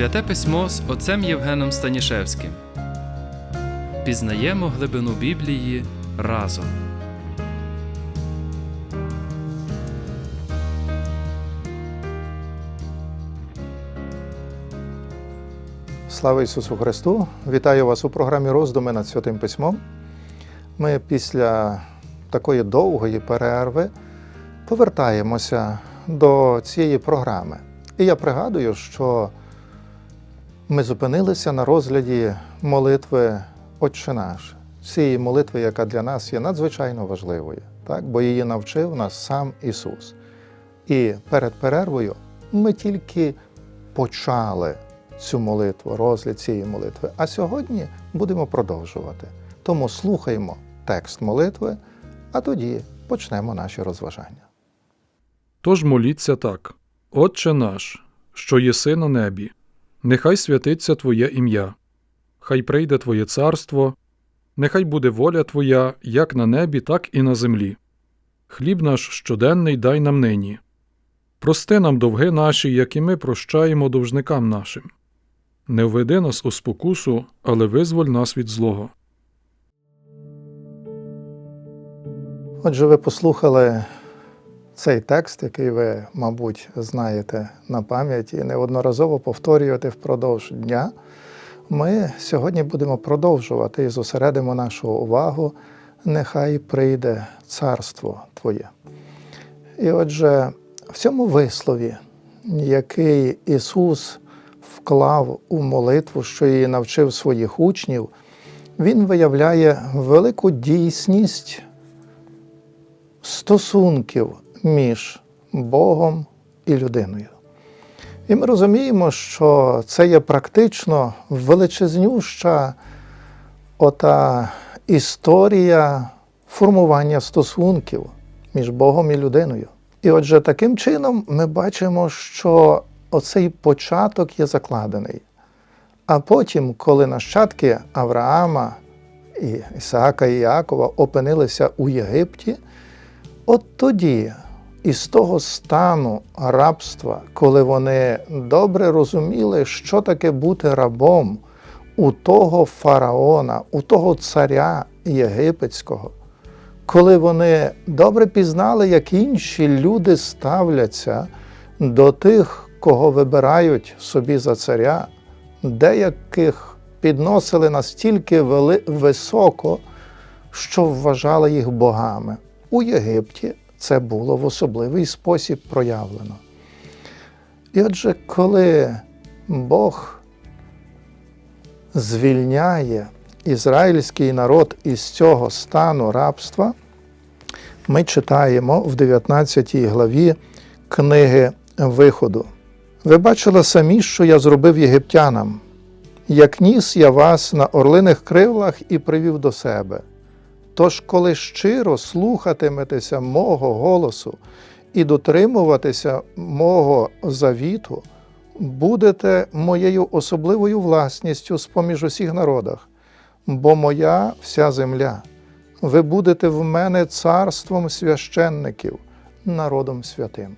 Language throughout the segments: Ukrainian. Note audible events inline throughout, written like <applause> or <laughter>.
Святе письмо з отцем Євгеном Станішевським. Пізнаємо глибину Біблії разом. Слава Ісусу Христу! Вітаю вас у програмі роздуми над Святим Письмом. Ми після такої довгої перерви повертаємося до цієї програми. І я пригадую, що ми зупинилися на розгляді молитви Отче наш, цієї молитви, яка для нас є надзвичайно важливою, так? бо її навчив нас сам Ісус. І перед перервою ми тільки почали цю молитву, розгляд цієї молитви. А сьогодні будемо продовжувати. Тому слухаймо текст молитви, а тоді почнемо наші розважання. Тож моліться так: Отче наш, що єси на небі, нехай святиться Твоє ім'я, хай прийде Твоє царство, нехай буде воля Твоя як на небі, так і на землі. Хліб наш щоденний дай нам нині. Прости нам довги наші, як і ми прощаємо довжникам нашим. Не введи нас у спокусу, але визволь нас від злого. Отже, ви послухали цей текст, який ви, мабуть, знаєте на пам'ять і неодноразово повторюєте впродовж дня. Ми сьогодні будемо продовжувати і зосередимо нашу увагу. Нехай прийде царство Твоє. І отже, в цьому вислові, який Ісус вклав у молитву, що її навчив своїх учнів, Він виявляє велику дійсність стосунків між Богом і людиною. І ми розуміємо, що це є практично величезнюща ота історія формування стосунків між Богом і людиною. І отже, таким чином ми бачимо, що оцей початок є закладений. А потім, коли нащадки Авраама, і Ісаака і Іакова опинилися у Єгипті, от тоді, із того стану рабства, коли вони добре розуміли, що таке бути рабом у того фараона, у того царя єгипетського, коли вони добре пізнали, як інші люди ставляться до тих, кого вибирають собі за царя, деяких підносили настільки високо, що вважали їх богами. У Єгипті це було в особливий спосіб проявлено. І отже, коли Бог звільняє ізраїльський народ із цього стану рабства, ми читаємо в 19 главі книги Виходу. Ви бачили самі, що я зробив єгиптянам, як ніс я вас на орлиних кривлах і привів до себе. Тож, коли щиро слухатиметеся мого голосу і дотримуватися мого завіту, будете моєю особливою власністю з-поміж усіх народах, бо моя вся земля. Ви будете в мене царством священників, народом святим.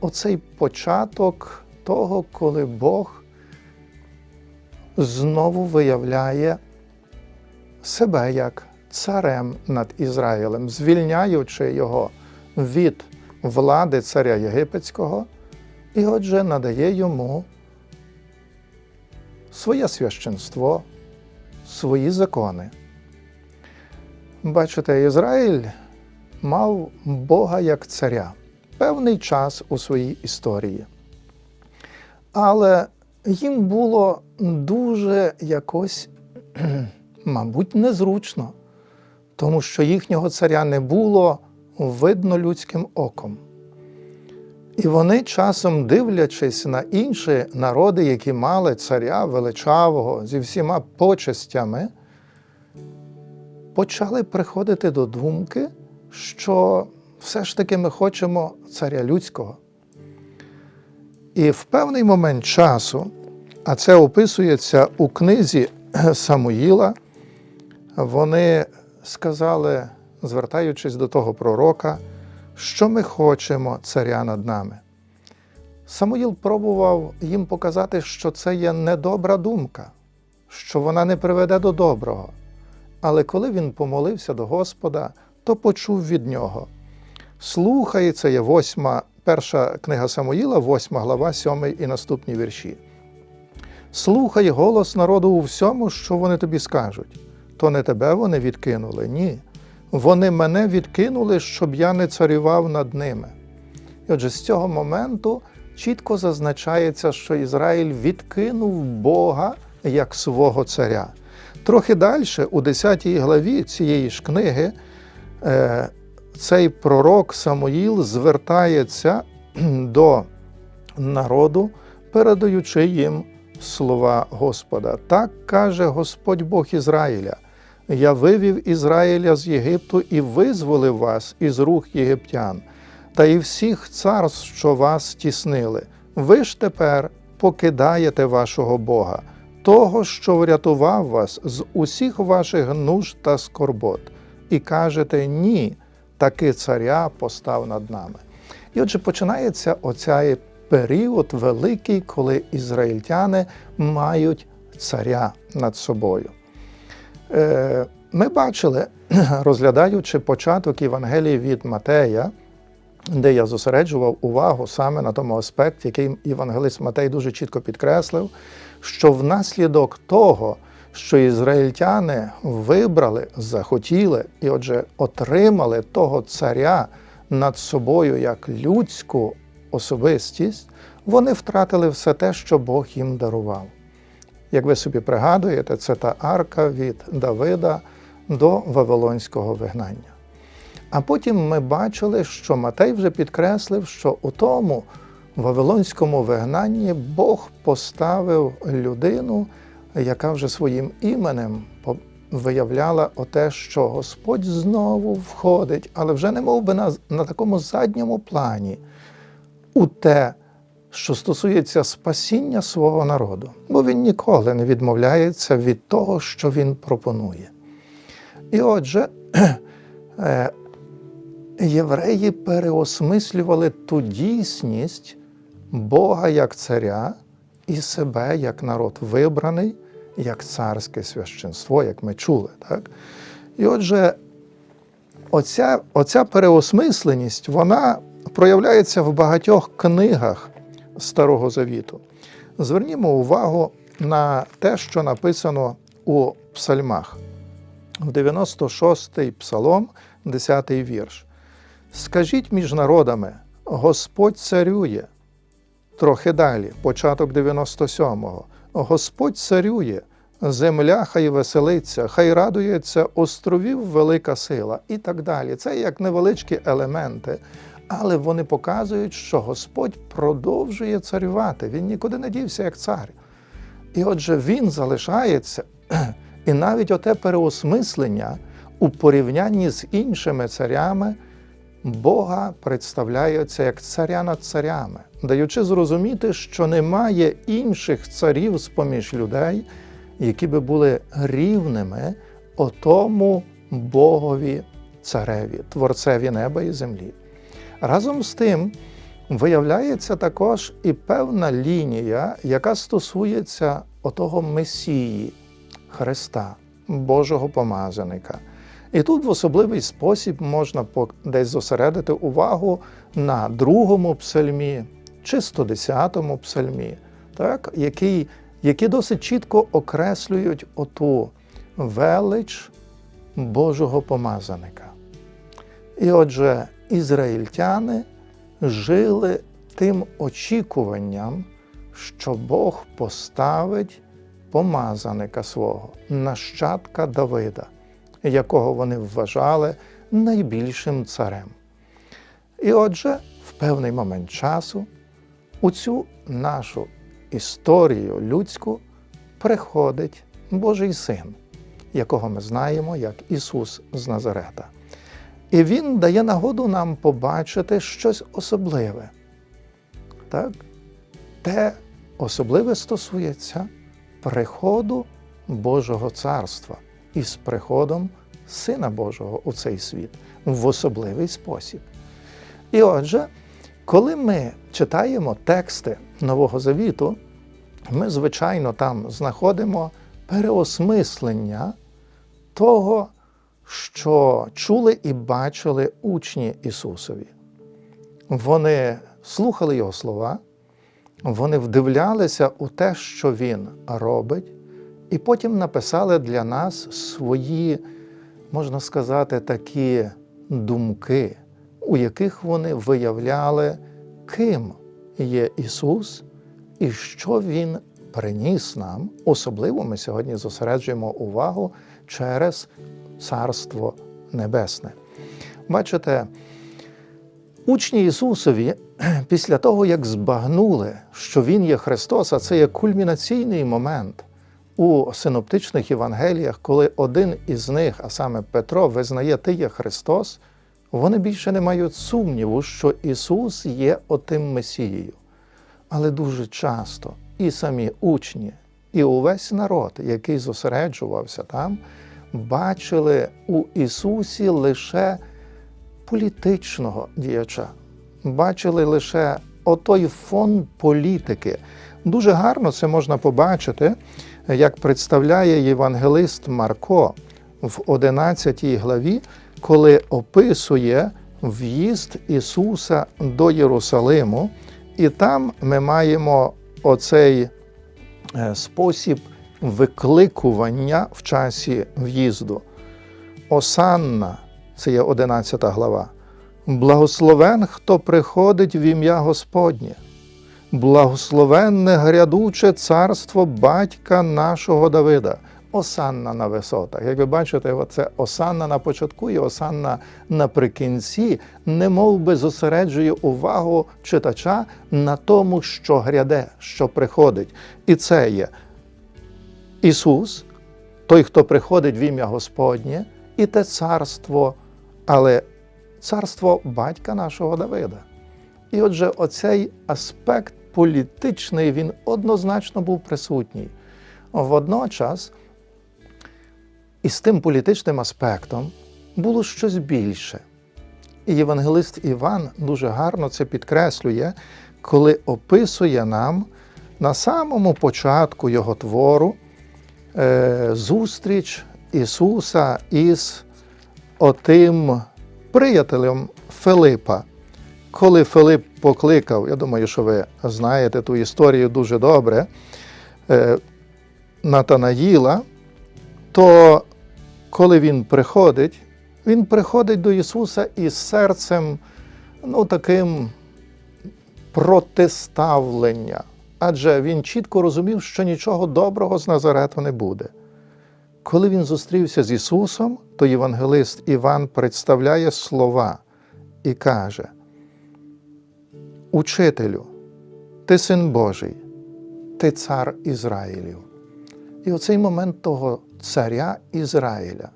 Оцей початок того, коли Бог знову виявляє себе як царем над Ізраїлем, звільняючи його від влади царя Єгипетського, і отже надає йому своє священство, свої закони. Бачите, Ізраїль мав Бога як царя певний час у своїй історії. Але їм було дуже якось, <clears throat> мабуть, незручно, тому що їхнього царя не було видно людським оком. І вони часом, дивлячись на інші народи, які мали царя величавого зі всіма почестями, почали приходити до думки, що все ж таки ми хочемо царя людського. І в певний момент часу, а це описується у книзі <clears throat> Самуїла, вони сказали, звертаючись до того пророка, що ми хочемо царя над нами. Самуїл пробував їм показати, що це є недобра думка, що вона не приведе до доброго. Але коли він помолився до Господа, то почув від нього. Слухай, це є восьма, перша книга Самуїла, восьма глава, сьомий і наступні вірші. Слухай голос народу у всьому, що вони тобі скажуть. То не тебе вони відкинули, ні. Вони мене відкинули, щоб я не царював над ними. І отже, з цього моменту чітко зазначається, що Ізраїль відкинув Бога як свого царя. Трохи далі, у 10 главі цієї ж книги, е, цей пророк Самуїл звертається <clears throat> до народу, передаючи їм слова Господа. Так каже Господь Бог Ізраїля. Я вивів Ізраїля з Єгипту і визволив вас із рук єгиптян, та і всіх царств, що вас тіснили. Ви ж тепер покидаєте вашого Бога, того, що врятував вас з усіх ваших нужд та скорбот, і кажете ні, таки царя постав над нами. І отже, починається оцей період великий, коли ізраїльтяни мають царя над собою. Е, Ми бачили, <clears throat> розглядаючи початок Євангелії від Матея, де я зосереджував увагу саме на тому аспекті, який євангелист Матей дуже чітко підкреслив, що внаслідок того, що ізраїльтяни вибрали, захотіли і, отже, отримали того царя над собою як людську особистість, вони втратили все те, що Бог їм дарував. Як ви собі пригадуєте, це та арка від Давида до Вавилонського вигнання. А потім ми бачили, що Матей вже підкреслив, що у тому Вавилонському вигнанні Бог поставив людину, яка вже своїм іменем виявляла оте, що Господь знову входить, але вже не мов би на, на такому задньому плані, у те, що стосується спасіння свого народу, бо він ніколи не відмовляється від того, що він пропонує. І отже, <clears throat> е, євреї переосмислювали ту дійсність Бога як царя і себе як народ вибраний, як царське священство, як ми чули. Так? І отже, оця, оця переосмисленість, вона проявляється в багатьох книгах Старого Завіту. Звернімо увагу на те, що написано у псальмах. В 96-й псалом, 10-й вірш. Скажіть між народами, Господь царює. Трохи далі, початок 97-го. Господь царює, земля хай веселиться, хай радується островів велика сила і так далі. Це як невеличкі елементи, але вони показують, що Господь продовжує царювати. Він нікуди не дівся як цар. І отже, він залишається, і навіть оте переосмислення у порівнянні з іншими царями Бога представляється як царя над царями, даючи зрозуміти, що немає інших царів з-поміж людей, які би були рівними отому Богові цареві, творцеві неба і землі. Разом з тим виявляється також і певна лінія, яка стосується отого Месії Христа, Божого помазаника. І тут в особливий спосіб можна десь зосередити увагу на другому псальмі чи 110-му псальмі, так, які, які досить чітко окреслюють оту велич Божого помазаника. І отже, ізраїльтяни жили тим очікуванням, що Бог поставить помазаника свого, нащадка Давида, якого вони вважали найбільшим царем. І отже, в певний момент часу у цю нашу історію людську приходить Божий син, якого ми знаємо як Ісус з Назарета. І Він дає нагоду нам побачити щось особливе. Так? Те особливе стосується приходу Божого царства із приходом Сина Божого у цей світ в особливий спосіб. І отже, Коли ми читаємо тексти Нового Завіту, ми, звичайно, там знаходимо переосмислення того, що чули і бачили учні Ісусові. Вони слухали Його слова, вони вдивлялися у те, що Він робить, і потім написали для нас свої, можна сказати, такі думки, у яких вони виявляли, ким є Ісус і що Він приніс нам. Особливо ми сьогодні зосереджуємо увагу через Царство Небесне. Бачите, учні Ісусові <clears throat> після того, як збагнули, що Він є Христос, а це є кульмінаційний момент у синоптичних Євангеліях, коли один із них, а саме Петро, визнає Ти є Христос, вони більше не мають сумніву, що Ісус є отим Месією. Але дуже часто і самі учні, і увесь народ, який зосереджувався там, бачили у Ісусі лише політичного діяча, бачили лише отой фон політики. Дуже гарно це можна побачити, як представляє євангелист Марко в 11 главі, коли описує в'їзд Ісуса до Єрусалиму, і там ми маємо оцей е, спосіб викликування в часі в'їзду. Осанна, це є 11 глава. Благословен, хто приходить в ім'я Господнє. Благословенне грядуче царство батька нашого Давида. Осанна на висотах. Як ви бачите, це осанна на початку і осанна наприкінці, не би зосереджує увагу читача на тому, що гряде, що приходить. І це є Ісус, той, хто приходить в ім'я Господнє, і те царство, але царство батька нашого Давида. І отже, оцей аспект політичний він однозначно був присутній. Водночас, із тим політичним аспектом було щось більше. І євангелист Іван дуже гарно це підкреслює, коли описує нам на самому початку його твору е, зустріч Ісуса із отим приятелем Филипа. Коли Филип покликав, я думаю, що ви знаєте ту історію дуже добре, е, Натанаїла, то коли він приходить, він приходить до Ісуса із серцем, ну, таким протиставлення. Адже він чітко розумів, що нічого доброго з Назарету не буде. Коли він зустрівся з Ісусом, то євангелист Іван представляє слова і каже: Учителю, ти син Божий, ти цар Ізраїлів. І оцей момент того царя Ізраїля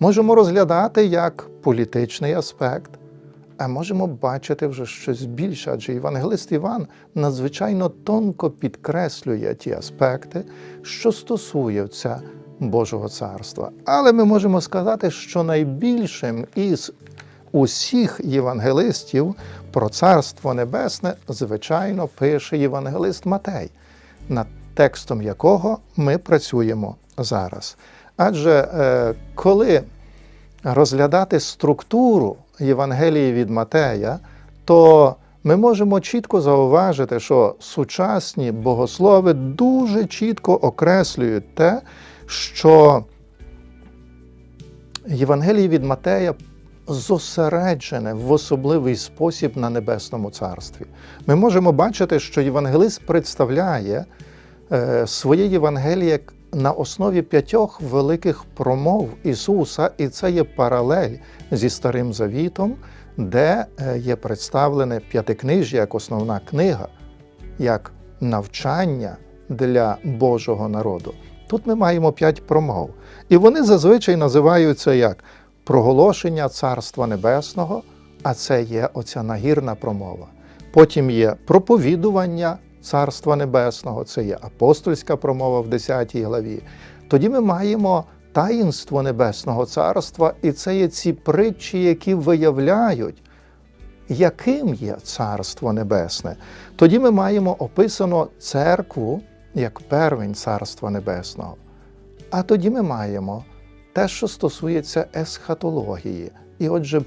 можемо розглядати як політичний аспект, а можемо бачити вже щось більше, адже євангелист Іван надзвичайно тонко підкреслює ті аспекти, що стосуються Божого царства. Але ми можемо сказати, що найбільшим із усіх євангелистів про Царство Небесне, звичайно, пише євангелист Матей, над текстом якого ми працюємо зараз. Адже е, коли розглядати структуру Євангелії від Матея, то ми можемо чітко зауважити, що сучасні богослови дуже чітко окреслюють те, що Євангеліє від Матея зосереджене в особливий спосіб на Небесному Царстві. Ми можемо бачити, що євангелист представляє е, своє Євангеліє на основі п'ятьох великих промов Ісуса, і це є паралель зі Старим Завітом, де е, є представлене п'ятикнижжя як основна книга, як навчання для Божого народу. Тут ми маємо п'ять промов. І вони зазвичай називаються як проголошення Царства Небесного, а це є оця нагірна промова. Потім є проповідування Царства Небесного, це є апостольська промова в 10 главі. Тоді ми маємо таїнство Небесного Царства, і це є ці притчі, які виявляють яким є Царство Небесне, тоді ми маємо описано церкву як первень Царства Небесного. А тоді ми маємо те, що стосується есхатології, і отже,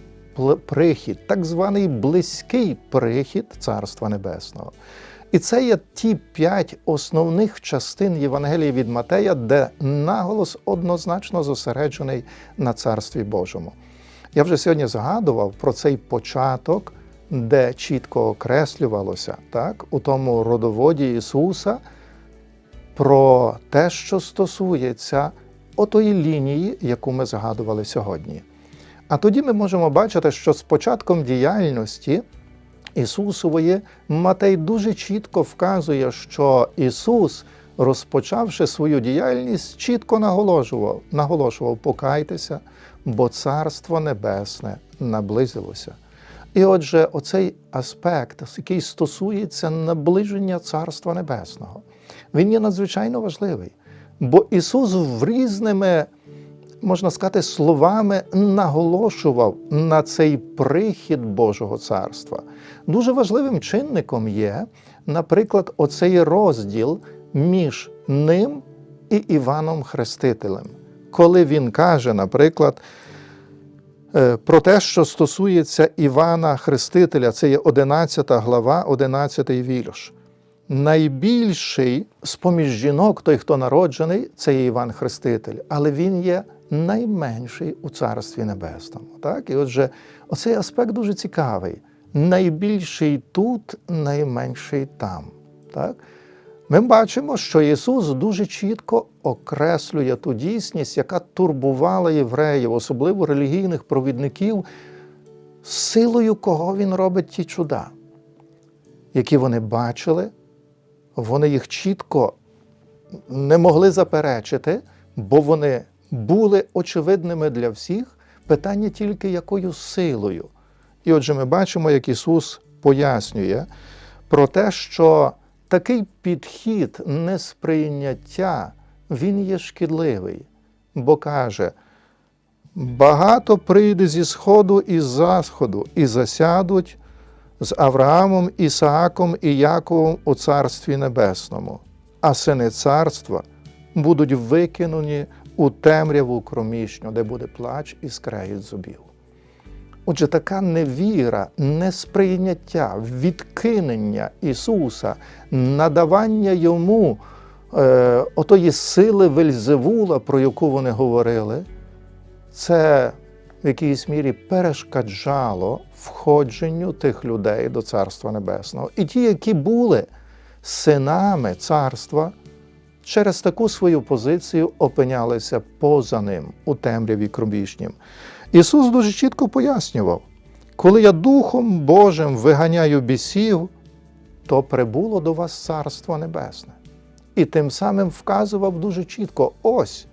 прихід, так званий близький прихід Царства Небесного. І це є ті п'ять основних частин Євангелії від Матея, де наголос однозначно зосереджений на Царстві Божому. Я вже сьогодні згадував про цей початок, де чітко окреслювалося так, у тому родоводі Ісуса про те, що стосується отої лінії, яку ми згадували сьогодні. А тоді ми можемо бачити, що з початком діяльності Ісусової Матей дуже чітко вказує, що Ісус, розпочавши свою діяльність, чітко наголошував, наголошував покайтеся, бо Царство Небесне наблизилося. І отже, оцей аспект, який стосується наближення Царства Небесного, він є надзвичайно важливий. Бо Ісус в різними, можна сказати, словами наголошував на цей прихід Божого Царства. Дуже важливим чинником є, наприклад, оцей розділ між ним і Іваном Хрестителем, коли він каже, наприклад, е, про те, що стосується Івана Хрестителя, це є 11 глава, 11 вірш. Найбільший з поміж жінок, той, хто народжений, це є Іван Хреститель, але він є найменший у Царстві Небесному. Так? І отже, оцей аспект дуже цікавий. Найбільший тут, найменший там. Так? Ми бачимо, що Ісус дуже чітко окреслює ту дійсність, яка турбувала євреїв, особливо релігійних провідників, силою кого Він робить ті чуда, які вони бачили, вони їх чітко не могли заперечити, бо вони були очевидними для всіх. Питання тільки якою силою. І отже, ми бачимо, як Ісус пояснює про те, що такий підхід несприйняття, він є шкідливий, бо каже, багато прийде зі сходу і з заходу, і засядуть з Авраамом, Ісааком і Яковом у Царстві Небесному, а сини царства будуть викинені у темряву кромішню, де буде плач і скрегіт зубів. Отже, така невіра, несприйняття, відкинення Ісуса, надавання йому е, отої сили Вельзевула, про яку вони говорили, це в якійсь мірі перешкоджало входженню тих людей до Царства Небесного. І ті, які були синами царства, через таку свою позицію опинялися поза ним у темряві кромішнім. Ісус дуже чітко пояснював, коли я Духом Божим виганяю бісів, то прибуло до вас Царство Небесне. І тим самим вказував дуже чітко: ось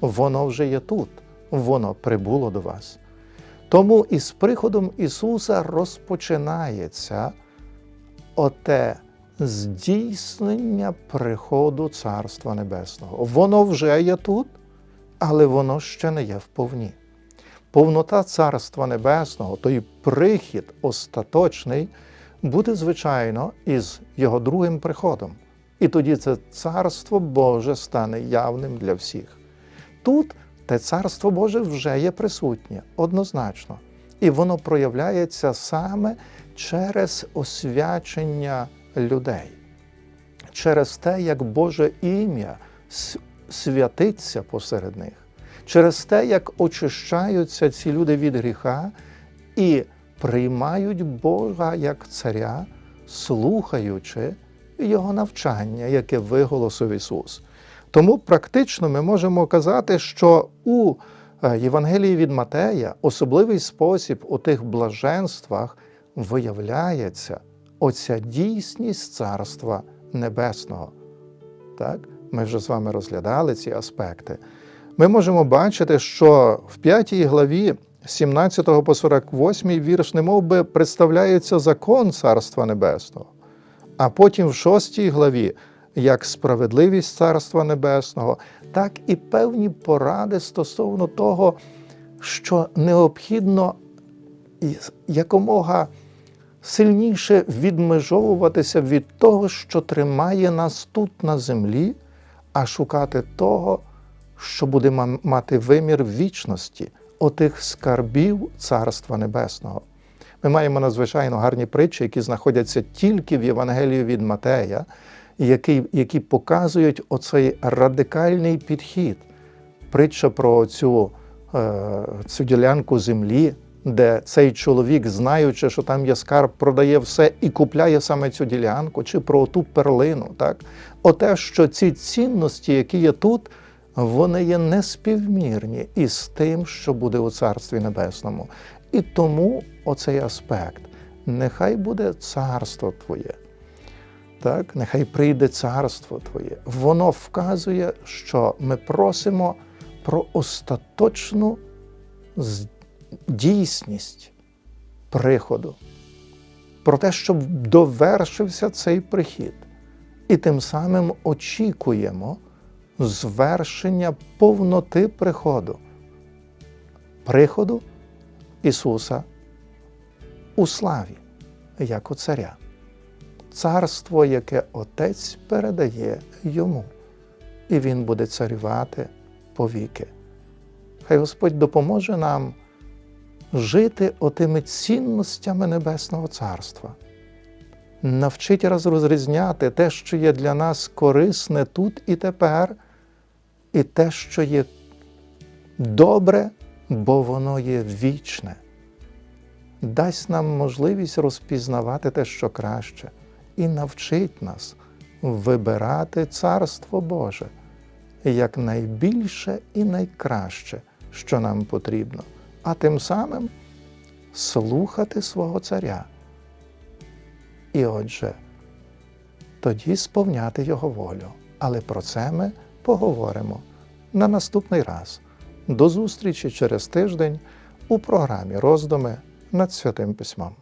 воно вже є тут, воно прибуло до вас. Тому із приходом Ісуса розпочинається оте здійснення приходу Царства Небесного. Воно вже є тут, але воно ще не є вповні. Повнота Царства Небесного, той прихід остаточний, буде, звичайно, із його другим приходом. І тоді це Царство Боже стане явним для всіх. Тут те Царство Боже вже є присутнє, однозначно. І воно проявляється саме через освячення людей, через те, як Боже ім'я святиться посеред них, через те, як очищаються ці люди від гріха і приймають Бога як царя, слухаючи Його навчання, яке виголосив Ісус. Тому практично ми можемо казати, що у е, Євангелії від Матея особливий спосіб у тих блаженствах виявляється оця дійсність Царства Небесного. Так? Ми вже з вами розглядали ці аспекти. Ми можемо бачити, що в 5 главі 17 по 48 вірш немов би представляється закон Царства Небесного. А потім в 6 главі як справедливість Царства Небесного, так і певні поради стосовно того, що необхідно якомога сильніше відмежовуватися від того, що тримає нас тут на землі, а шукати того, що буде мати вимір вічності, отих скарбів Царства Небесного. Ми маємо надзвичайно гарні притчі, які знаходяться тільки в Євангелії від Матея, які, які показують оцей радикальний підхід. Притча про цю, е, цю ділянку землі, де цей чоловік, знаючи, що там є скарб, продає все і купляє саме цю ділянку, чи про ту перлину. Так? Оте, що ці цінності, які є тут, вони є неспівмірні із тим, що буде у Царстві Небесному. І тому оцей аспект. Нехай буде царство Твоє. Так? Нехай прийде царство Твоє. Воно вказує, що ми просимо про остаточну дійсність приходу, про те, щоб довершився цей прихід. І тим самим очікуємо звершення повноти приходу, приходу Ісуса у славі, як у царя. Царство, яке Отець передає йому, і Він буде царювати повіки. Хай Господь допоможе нам жити отими цінностями Небесного Царства. Навчить раз розрізняти те, що є для нас корисне тут і тепер, і те, що є добре, бо воно є вічне. Дасть нам можливість розпізнавати те, що краще, і навчить нас вибирати Царство Боже як найбільше і найкраще, що нам потрібно, а тим самим слухати свого царя. І отже, тоді сповняти його волю. Але про це ми поговоримо на наступний раз. До зустрічі через тиждень у програмі Роздуми над Святим Письмом.